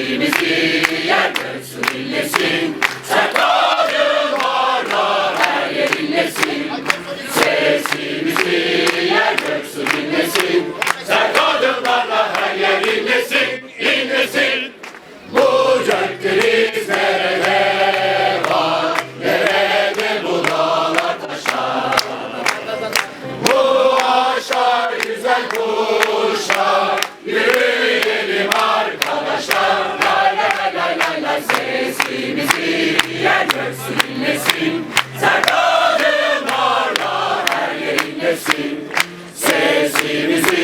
Elimizi yer göğsü sesimizi yer göksün inlesin. Sen kadınlarla her yer inlesin. Sesimizi